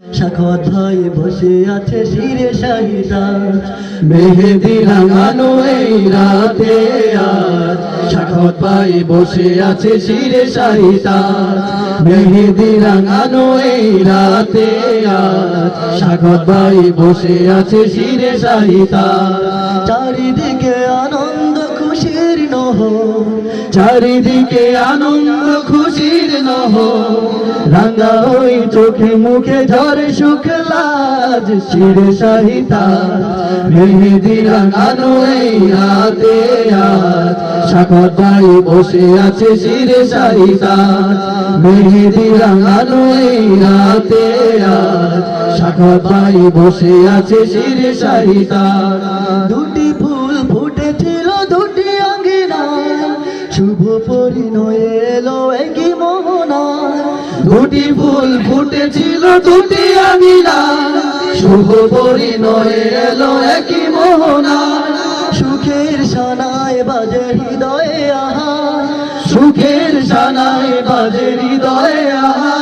শাখত ভাই বসে আছে শিরে শাহিদা। মেহেদি রাঙানো এই রাতে আজ। শাখত পাই, বসে আছে শিরে সাহিতা মেহেদি রাঙানো এই রাতে আজ। শাখত পাই, বসে আছে শিরে সাহিতা চারিদিকে আনন্দ, খুশির নহ চারিদিকে আনন্দ, খুশির নহ। রাঙা ওই চোখে মুখে ঝরে সুখ, লাজ, শিরে সাহিতা। মেহেদি বসে আছে শিরে সাহিতা। মেহেদি রাঙানো রাতে আজ। বসে আছে শিরে সাহিতা। এলো একই মোহনায় দুটি ফুল ফুটেছিল, দুটি আমিনা শুভ পরিণয় এলো একই মোহনা। সুখের সানায় বাজে হৃদয়ে আহা। সুখের সানায় বাজে হৃদয়ে আহা।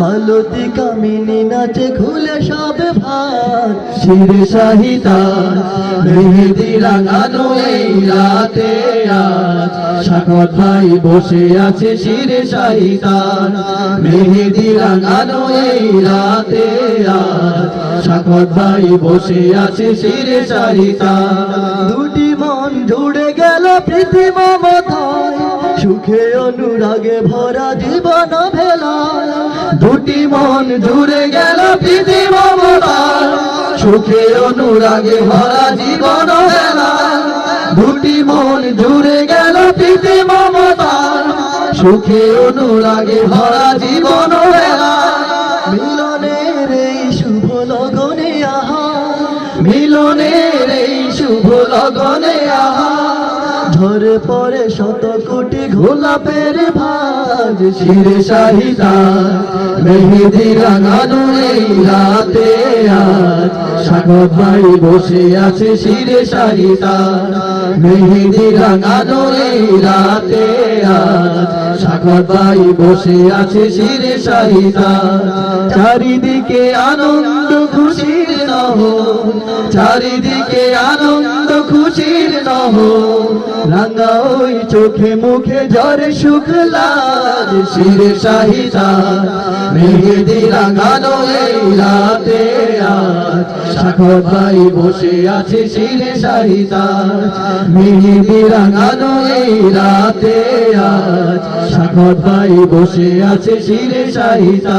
মালতী কামিনী নাচে খুলে সব ভার শিরে সাহিতা, মেহেদি রাঙানো এই রাতে আজ। শাকত ভাই বসে আছে শিরে সাহিতা মেহেদি রাঙানো এই রাতে আজ ভাই বসে আছে শিরে সাহিতা দুটি মন জুড়ে গেল মমতায়। সুখে অনুরাগে ভরা জীবন ভেলায়। দুটি মন জুড়ে গেল মমতার সুখে অনুরাগে ভরা জীবন বেলা দুটি মন জুড়ে গেল প্রীতি মমতার। সুখে অনুরাগে ভরা জীবন মিলনের এই শুভ লগনে আহা। মিলনের এই শুভ লগনে ঝরে পরে শত কোটি গোলাপের ভাজ শিরে শাহিদা, মেহেদি রাঙানো এই রাতে আজ। সাগর ভাই বসে আছে শিরে শাহিদা, মেহেদি রাঙানো এই রাতে সাগর ভাই বসে আছে শিরে সাহিতা চারিদিকে আনন্দ খুশির নহ চারিদিকে আনন্দ খুশির নহ রাঙা ওই চোখে মুখে ঝরে সুখ লাজ শিরে সাহিতা মেহেদি রাঙানো এই রাতে সাগর ভাই বসে আছে শিরে সাহিতা মেহেদি রাঙানো এই রাতে আজ সাগর ভাই বসে আছে শিরে সাহিতা